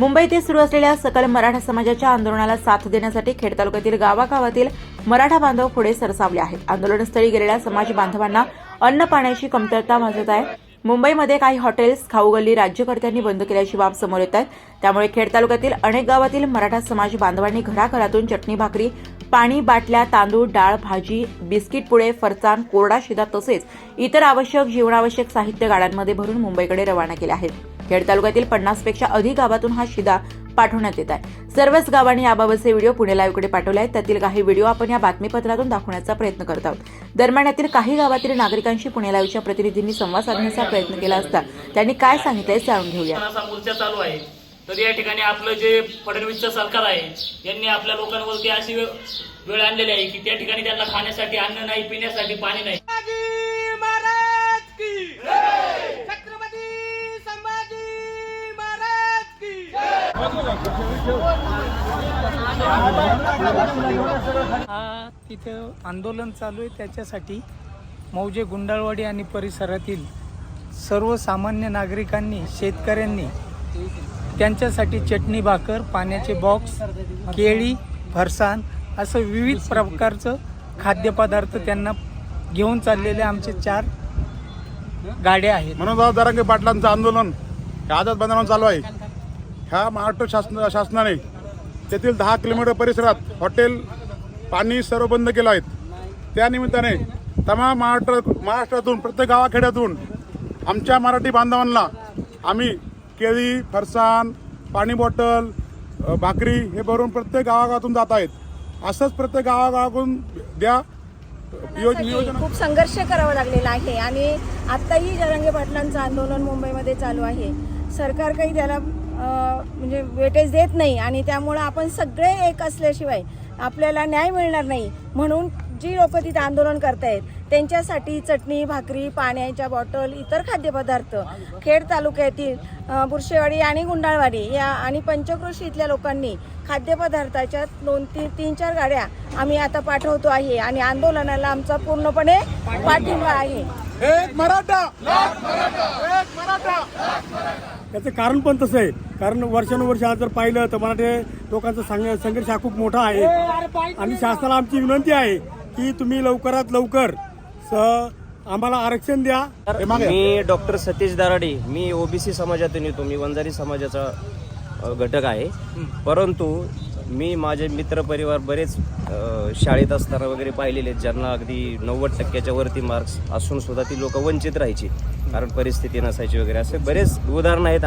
मुंबई येथे सुरू असलेल्या सकल मराठा समाजाच्या आंदोलनाला साथ देण्यासाठी खेड तालुक्यातील गावागावातील मराठा बांधव पुढे सरसावले आहेत. आंदोलनस्थळी गेलेल्या समाज बांधवांना अन्न पाण्याची कमतरता भासत आहे. मुंबईमध्ये काही हॉटेल्स खाऊगल्ली राज्यकर्त्यांनी बंद केल्याची बाब समोर येत आहे त्यामुळे खेड तालुक्यातील अनेक गावातील मराठा समाज बांधवांनी घराघरातून चटणी भाकरी पाणी बाटल्या तांदूळ डाळ भाजी बिस्किट पुडे फरसाण कोरडा शिदा तसेच इतर आवश्यक जीवनावश्यक साहित्य गाड्यांमध्ये भरून मुंबईकडे रवाना केले आहेत. खेड तालुक्यातील पन्नासपेक्षा अधिक गावातून हा शिदा पाठवण्यात येत आहे. सर्वच गावांनी याबाबतचे व्हिडिओ पुणे लाईव्हकडे पाठवले आहेत. त्यातील काही व्हिडिओ आपण या बातमीपत्रातून दाखवण्याचा प्रयत्न करत आहोत. दरम्यान यातील काही गावातील नागरिकांशी पुणे लाईव्हच्या प्रतिनिधींनी संवाद साधण्याचा प्रयत्न केला असता त्यांनी काय सांगितलंय जाणून घेऊया. चालू आहे. तर या ठिकाणी आपलं जे फडणवीसचं सरकार आहे यांनी आपल्या लोकांवरती अशी वेळ आणलेली आहे की त्या ठिकाणी त्यांना खाण्यासाठी अन्न नाही पिण्यासाठी पाणी नाही. हा तिथं आंदोलन चालू आहे. त्याच्यासाठी मौजे गुंडाळवाडी आणि परिसरातील सर्वसामान्य नागरिकांनी शेतकऱ्यांनी त्यांच्यासाठी चटणी भाकर पाण्याचे बॉक्स केळी फरसाण असं विविध प्रकारचं खाद्यपदार्थ त्यांना घेऊन चाललेले आमचे चार गाड्या आहेत. म्हणून दरांगे पाटलांचं आंदोलन हे आझाद चालू आहे. ह्या महाराष्ट्र शासन शासनाने तेथील दहा किलोमीटर परिसरात हॉटेल पाणी सर्व बंद केलं आहेत. त्या निमित्ताने तमाम महाराष्ट्र महाराष्ट्रातून प्रत्येक गावाखेड्यातून आमच्या मराठी बांधवांना आम्ही केळी फरसाण पाणी बॉटल भाकरी हे भरून प्रत्येक गावागावातून जात आहेत. असंच प्रत्येक गावागावातून द्या. खूप संघर्ष करावा लागलेला आहे आणि आत्ताही जरांगे पाटलांचं आंदोलन मुंबईमध्ये चालू आहे. सरकार काही त्याला म्हणजे वेटेज देत नाही आणि त्यामुळं आपण सगळे एक असल्याशिवाय आपल्याला न्याय मिळणार नाही म्हणून जी लोक तिथे आंदोलन करतायत त्यांच्यासाठी चटणी भाकरी पाण्याच्या बॉटल इतर खाद्यपदार्थ खेड तालुक्यातील बुरशेवाडी आणि गुंडाळवाडी या आणि पंचक्रोशी इथल्या लोकांनी खाद्यपदार्थाच्या दोन तीन तीन चार गाड्या आम्ही आता पाठवतो आहे आणि आंदोलनाला आमचा पूर्णपणे पाठिंबा आहे. एक मराठा! एक मराठा याचं कारण पण तसं आहे. कारण वर्षानुवर्ष आज जर पाहिलं तर मराठी लोकांचा संघ- संघर्ष हा खूप मोठा आहे. आणि शासनाला आमची विनंती आहे की तुम्ही लवकरात लवकर स- आम्हाला आरक्षण द्या. मागे. मी डॉक्टर सतीश दाराडे मी ओबीसी समाजातून येतो. मी वंजारी समाजाचा घटक आहे. परंतु मी माझे मित्रपरिवार बरेच शाळेत असताना वगैरे पाहिलेले आहेत ज्यांना अगदी नव्वद टक्क्याच्या वरती मार्क्स असून सुद्धा ती लोक वंचित राहायची कारण परिस्थिती नसायची वगैरे. असे बरेच उदाहरणं आहेत.